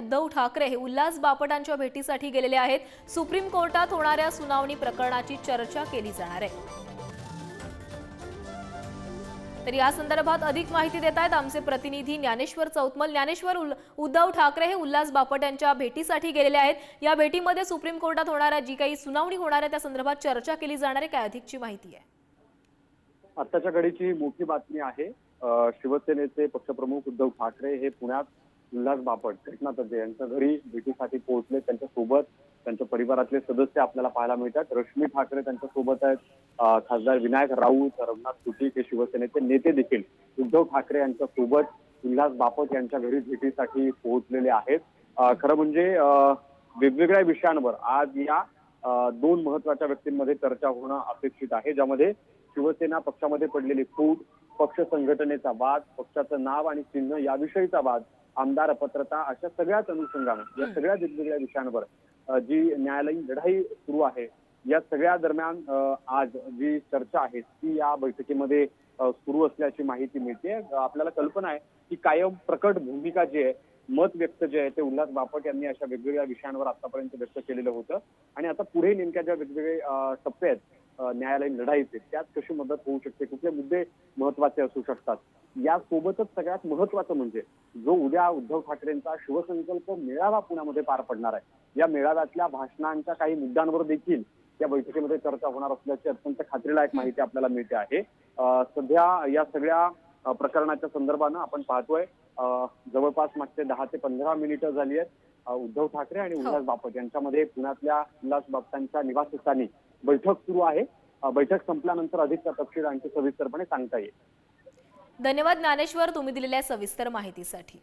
उद्धव ठाकरे हे उल्हास बापटांच्या भेटीसाठी गेलेले आहेत. सुप्रीम कोर्टात होणाऱ्या सुनावणी प्रकरणाची चर्चा केली जाणार आहे. तर या संदर्भात अधिक माहिती देत आहेत आमचे प्रतिनिधी ज्ञानेश्वर चौतमल ज्ञानेश्वर उद्धव ठाकरे हे उल्हास बापट यांच्या भेटीसाठी गेलेले आहेत. या भेटीमध्ये सुप्रीम कोर्टात होणाऱ्या जी काही सुनावणी होणार आहे त्या संदर्भात चर्चा केली जाणार आहे. काय अधिकची माहिती आहे? आत्ताच्या घडीची मोठी बातमी आहे. शिवसेनेचे पक्षप्रमुख उद्धव ठाकरे हे पुण्यात उल्हास बापट कृष्णातज्ञ यांच्या घरी भेटीसाठी पोहोचले. त्यांच्यासोबत त्यांच्या परिवारातले सदस्य आपल्याला पाहायला मिळतात. रश्मी ठाकरे त्यांच्यासोबत आहेत खासदार विनायक राऊत रघुनाथ सुटीक हे शिवसेनेचे नेते देखील उद्धव ठाकरे यांच्या सोबत उल्हास बापट यांच्या घरी भेटीसाठी पोहोचलेले आहेत. खरं म्हणजे वेगवेगळ्या विषयांवर आज या दोन महत्त्वाच्या व्यक्तींमध्ये चर्चा होणं अपेक्षित आहे ज्यामध्ये शिवसेना पक्षामध्ये पडलेली फूट पक्ष संघटनेचा वाद पक्षाचं नाव आणि चिन्ह याविषयीचा वाद आमदार अपात्रता अशा सगळ्याच अनुषंगानं या सगळ्या वेगवेगळ्या विषयांवर जी न्यायालयीन लढाई सुरू आहे या सगळ्या दरम्यान आज जी चर्चा आहे ती या बैठकीमध्ये सुरू असल्याची माहिती मिळते आपल्याला कल्पना आहे की कायम प्रकट भूमिका जी आहे मत व्यक्त जे आहे ते उल्हास बापट यांनी अशा वेगवेगळ्या विषयांवर आतापर्यंत व्यक्त केलेलं होतं. आणि आता पुढे नेमक्या ज्या वेगवेगळे टप्पे आहेत न्यायालयीन लढाईचे त्यात कशी मदत होऊ शकते? कुठले मुद्दे महत्त्वाचे असू शकतात? यासोबतच सगळ्यात महत्वाचं म्हणजे जो उद्या उद्धव ठाकरेंचा शिवसंकल्प मेळावा पुण्यामध्ये पार पडणार आहे. या मेळाव्यातल्या भाषणांच्या काही मुद्द्यांवर देखील या बैठकीमध्ये चर्चा होणार असल्याची अत्यंत खात्रीलायक माहिती आपल्याला मिळते आहे. सध्या या सगळ्या प्रकरणाच्या संदर्भानं आपण पाहतोय जवळपास मागचे दहा ते पंधरा मिनिटं झाली आहेत. उद्धव ठाकरे आणि उल्हास बापट यांच्यामध्ये पुण्यातल्या उल्हास बापटांच्या निवासस्थानी बैठक सुरू आहे. बैठक संपल्यानंतर अधिकचा तपशील आणखी सविस्तरपणे सांगता येईल. धन्यवाद ज्ञानेश्वर तुम्ही दिलेल्या सविस्तर माहितीसाठी.